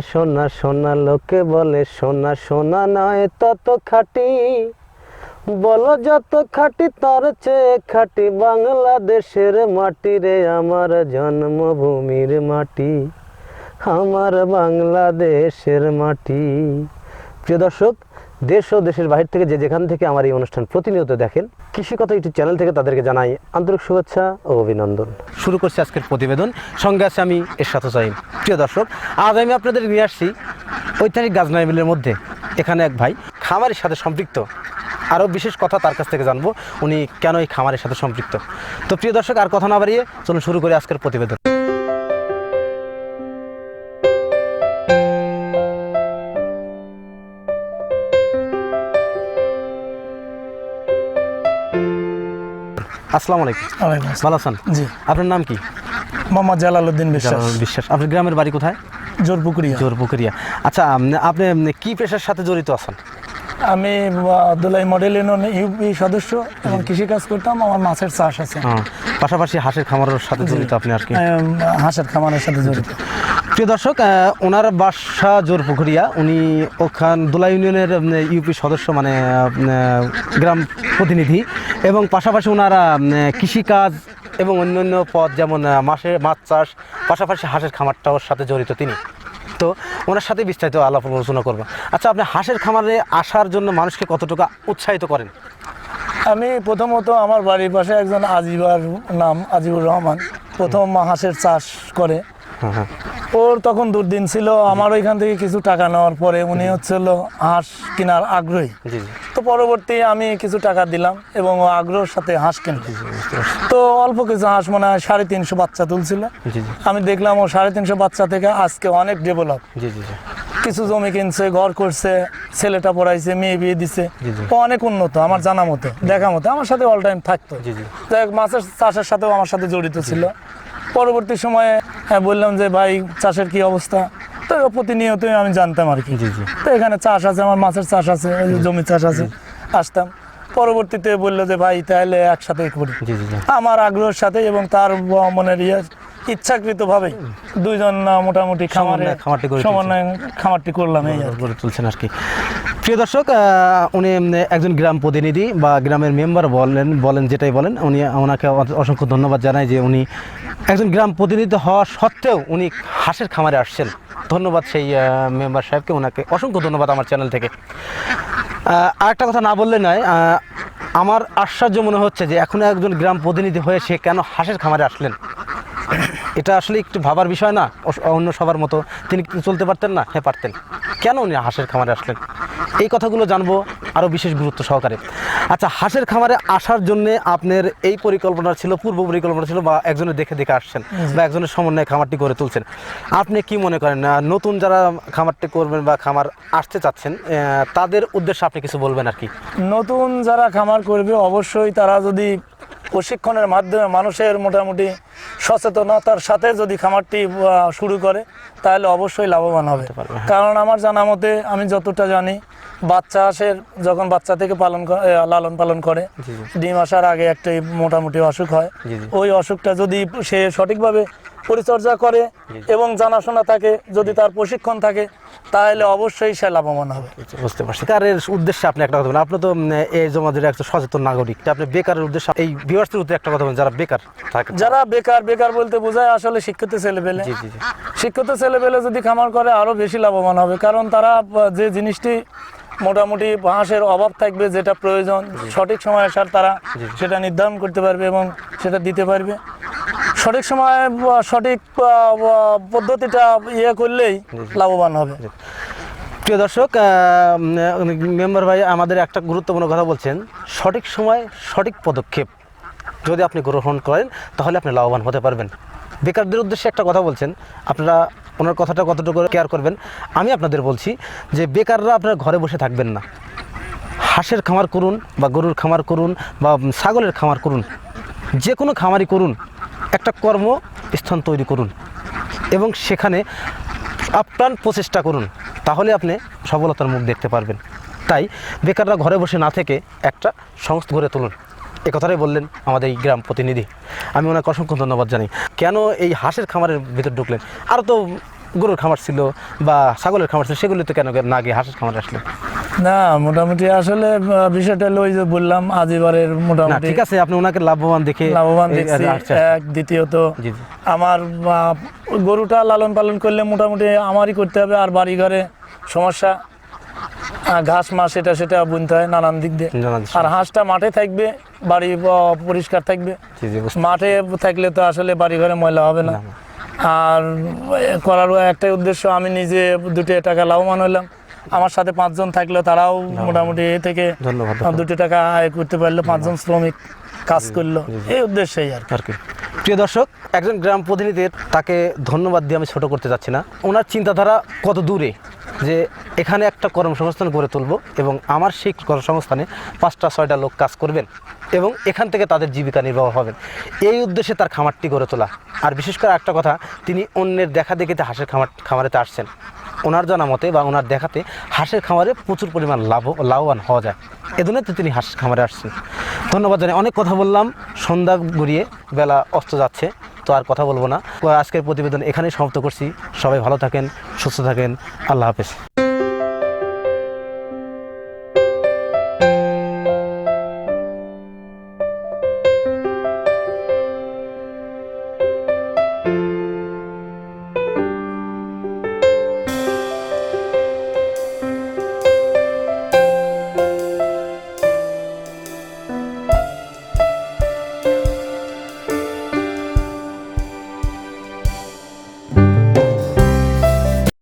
সোনা সোনা সোনা লোকে বলে সোনা সোনা নয় তত খাটি। বলো যত খাটি, তার চেয়ে খাটি বাংলাদেশের মাটি রে, আমার জন্মভূমির মাটি। আমার বাংলাদেশের মাটি। প্রিয় দর্শক দেশ ও দেশের বাহির থেকে যে যেখান থেকে আমার এই অনুষ্ঠান প্রতিনিয়ত দেখেন, কৃষিকথা ইউটিউব চ্যানেল থেকে তাদেরকে জানাই আন্তরিক শুভেচ্ছা ও অভিনন্দন। শুরু করছি আজকের প্রতিবেদন। সঙ্গে আছে আমি এর সাথে চাই প্রিয় দর্শক, আজ আমি আপনাদের নিয়ে আসছি ঐতিহাসিক গাজনাইমিলের মধ্যে। এখানে এক ভাই খামারের সাথে সম্পৃক্ত। আরও বিশেষ কথা তার কাছ থেকে জানব, উনি কেন এই খামারের সাথে সম্পৃক্ত। তো প্রিয় দর্শক, আর কথা না বাড়িয়ে চলুন শুরু করি আজকের প্রতিবেদন। আসসালামু আলাইকুম। ওয়ালাইকুম। ভালো আছেন? জি। আপনার নাম কি? মোহাম্মদ জালালউদ্দিন বিশ্বাস। বিশ্বাস। আপনার গ্রামের বাড়ি কোথায়? জোরপুকুরিয়া। জোরপুকুরিয়া। আচ্ছা আপনি কি পেশার সাথে জড়িত আছেন? আমি আবদুল্লাহ মডেল ইউনিয়ন ইউপি সদস্য এবং কৃষিকাজ করতাম। আমার মাছের চাষ আছে। পাশাপাশি হাঁসের খামারের সাথে জড়িত আপনি আর কি? হাঁসের খামারের সাথে জড়িত। প্রিয় দর্শক ওনার বাসা জোর জোরপুকুরিয়া। উনি ওখান দোলা ইউনিয়নের ইউপি সদস্য মানে গ্রাম প্রতিনিধি। এবং পাশাপাশি ওনারা কৃষিকাজ এবং অন্যান্য পদ, যেমন মাসে মাছ চাষ, পাশাপাশি হাঁসের খামারটাও সাথে জড়িত তিনি। তো ওনার সাথে বিস্তারিত আলাপ আলোচনা করব। আচ্ছা আপনি হাঁসের খামারে আসার জন্য মানুষকে কতটুকু উৎসাহিত করেন? আমি প্রথমত আমার বাড়ির পাশে একজন আজিবার নাম আজিবুর রহমান। প্রথম হাঁসের চাষ করে। ওর তখন দুর্দিন ছিল আমার ওইখান থেকে কিছু টাকা নেওয়ার পরে উনি হচ্ছিল হাঁস কেনার আগ্রহী। তো পরবর্তী আমি কিছু টাকা দিলাম এবং ও আগ্রহের সাথে হাঁস কিনতে তো অল্প কিছু হাঁস মনে হয় সাড়ে তিনশো বাচ্চা তুলছিল। আমি দেখলাম ও সাড়ে তিনশো বাচ্চা থেকে আজকে অনেক ডেভেলপ। কিছু জমি কিনছে ঘর করছে ছেলেটা পড়াইছে মেয়ে বিয়ে দিছে। অনেক উন্নত আমার জানা মতো দেখা মতো। আমার সাথে অল টাইম থাকতো। যাই হোক, মাছের চাষের সাথেও আমার সাথে জড়িত ছিল। পরবর্তী সময়ে হ্যাঁ, বললাম যে ভাই চাষের কি অবস্থা? তো প্রতিনিয়তই আমি জানতাম আর কি। তো এখানে চাষ আছে আমার মাছের চাষ আছে জমি চাষ আছে আসতাম। পরবর্তীতে বলল যে ভাই তাহলে একসাথে করি। আমার আগ্রহের সাথে এবং তার মনের ইয়ে ইচ্ছাকৃত ভাবে দুইজন মোটামুটি খামারে সমন্বয়ে খামারটি করলাম এই আর কি। গড়ে তুলছেন আর কি। প্রিয় দর্শক উনি একজন গ্রাম প্রতিনিধি বা গ্রামের মেম্বার বলেন বলেন যেটাই বলেন উনি ওনাকে অসংখ্য ধন্যবাদ জানাই যে উনি একজন গ্রাম প্রতিনিধি হওয়া সত্ত্বেও উনি হাঁসের খামারে আসছেন। ধন্যবাদ সেই মেম্বার সাহেবকে। ওনাকে অসংখ্য ধন্যবাদ আমার চ্যানেল থেকে। আহ, আরেকটা কথা না বললে নয় আমার আশ্চর্য মনে হচ্ছে যে এখন একজন গ্রাম প্রতিনিধি হয়ে সে কেন হাঁসের খামারে আসলেন? এটা আসলে একটু ভাবার বিষয় না অন্য সবার মতো। তিনি চলতে পারতেন না? হ্যাঁ পারতেন। কেন উনি হাঁসের খামারে আসলেন? এই কথাগুলো জানব আরও বিশেষ গুরুত্ব সহকারে। আচ্ছা হাঁসের খামারে আসার জন্য আপনার এই পরিকল্পনা ছিল, পূর্ব পরিকল্পনা ছিল বা একজনের দেখে দেখে আসছেন বা একজনের সমন্বয়ে খামারটি করে তুলছেন। আপনি কি মনে করেন নতুন যারা খামারটি করবেন বা খামার আসতে চাচ্ছেন তাদের উদ্দেশ্যে আপনি কিছু বলবেন আর কি? নতুন যারা খামার করবে, অবশ্যই তারা যদি প্রশিক্ষণের মাধ্যমে মানুষের মোটামুটি সচেতনতার সাথে যদি খামারটি শুরু করে তাহলে অবশ্যই লাভবান হবে। হ্যাঁ। কারণ আমার জানা মতে আমি যতটা জানি বাচ্চা আসে যখন বাচ্চা থেকে পালন লালন পালন করে। ডিম আসার আগে একটা মোটামুটি অসুখ হয়। ওই অসুখটা যদি সে সঠিকভাবে পরিচর্যা করে এবং জানাশোনা থাকে যদি তার প্রশিক্ষণ থাকে তাহলে অবশ্যই সে লাভবান হবে। বুঝতে পারছি। কারের উদ্দেশ্যে আপনি একটা কথা বলেন? আপনি তো এই জমাদের একটা সচেতন নাগরিক। আপনি বেকারের উদ্দেশ্যে এই ভিউয়ার্সের উদ্দেশ্যে একটা কথা বলেন যারা বেকার থাকে। যারা বেকার বেকার বেকার বলতে বোঝায় আসলে শিক্ষিত ছেলে পেলে জি জি জি। শিক্ষিত ছেলে পেলে যদি খামার করে আরও বেশি লাভবান হবে। কারণ তারা যে জিনিসটি মোটামুটি হাঁসের অভাব থাকবে যেটা প্রয়োজন সঠিক সময়ে আসার তারা সেটা নির্ধারণ করতে পারবে এবং সেটা দিতে পারবে। সঠিক সময়ে সঠিক পদ্ধতিটা ইয়ে করলেই লাভবান হবে। প্রিয় দর্শক মেম্বার ভাই আমাদের একটা গুরুত্বপূর্ণ কথা বলছেন। সঠিক সময় সঠিক পদক্ষেপ। যদি আপনি গ্রহণ করেন, তাহলে আপনি লাভবান হতে পারবেন। বেকারদের উদ্দেশ্যে একটা কথা বলছেন, আপনারা ওনার কথাটা কতটুকু কেয়ার করবেন? আমি আপনাদের বলছি যে বেকাররা আপনারা ঘরে বসে থাকবেন না। হাঁসের খামার করুন বা গরুর খামার করুন বা ছাগলের খামার করুন যে কোনো খামারই করুন, একটা কর্ম স্থান তৈরি করুন এবং সেখানে আপ্রাণ প্রচেষ্টা করুন, তাহলে আপনি সফলতার মুখ দেখতে পারবেন। তাই বেকাররা ঘরে বসে না থেকে একটা সংস্থা গড়ে তুলুন। এ কথাটাই বললেন আমাদের এই গ্রাম প্রতিনিধি। আমি ওনাকে অসংখ্য ধন্যবাদ জানি কেন এই হাঁসের খামারের ভিতর ঢুকলেন? আর তো গরুর খামার ছিল বা ছাগলের খামার ছিল সেগুলিতে কেন না গিয়ে হাঁসের খামার আসলে? না মোটামুটি আসলে বিষয়টা হলো ওই যে বললাম আজিবারের মোটামুটি ঠিক আছে আপনি ওনাকে লাভবান দেখে লাভবান দেখছি আচ্ছা, এক দ্বিতীয়ত আমার গরুটা লালন পালন করলে মোটামুটি আমারই করতে হবে আর বাড়ি ঘরে সমস্যা। ঘাস মাস এটা সেটা বুনতে হয় নানান দিক দিয়ে। আর হাঁসটা মাঠে থাকবে বাড়ি পরিষ্কার থাকবে। মাঠে থাকলে তো আসলে বাড়ি ঘরে ময়লা হবে না। আর করার একটাই উদ্দেশ্য আমি নিজে দুটো টাকা লাভবান হলাম। আমার সাথে পাঁচজন থাকলে তারাও মোটামুটি এ থেকে ধন্যবাদ দুটো টাকা আয় করতে পারল পাঁচজন শ্রমিক কাজ করল। এই উদ্দেশ্যেই আর কি। প্রিয় দর্শক একজন গ্রাম প্রতিনিধির তাকে ধন্যবাদ দিয়ে আমি ছোট করতে যাচ্ছি না। ওনার চিন্তাধারা কত দূরে? যে এখানে একটা কর্মসংস্থান গড়ে তুলব এবং আমার সেই কর্মসংস্থানে পাঁচটা, ছয়টা লোক কাজ করবেন এবং এখান থেকে তাদের জীবিকা নির্বাহ হবেন এই উদ্দেশ্যে তার খামারটি গড়ে তোলা। আর বিশেষ করে একটা কথা, তিনি অন্যের দেখা দেখিতে হাঁসের খামার, খামারেতে আসছেন। ওনার জানা মতে বা ওনার দেখাতে হাঁসের খামারে প্রচুর পরিমাণ লাভ, লাভবান হওয়া যায়। এজন্য তো তিনি হাঁস খামারে আসছেন। ধন্যবাদ জানাই। অনেক কথা বললাম। সন্ধ্যা গড়িয়ে বেলা অস্ত যাচ্ছে। তো আর কথা বলব না। আজকের প্রতিবেদন এখানেই সমাপ্ত করছি। সবাই ভালো থাকেন, সুস্থ থাকেন। আল্লাহ হাফেজ।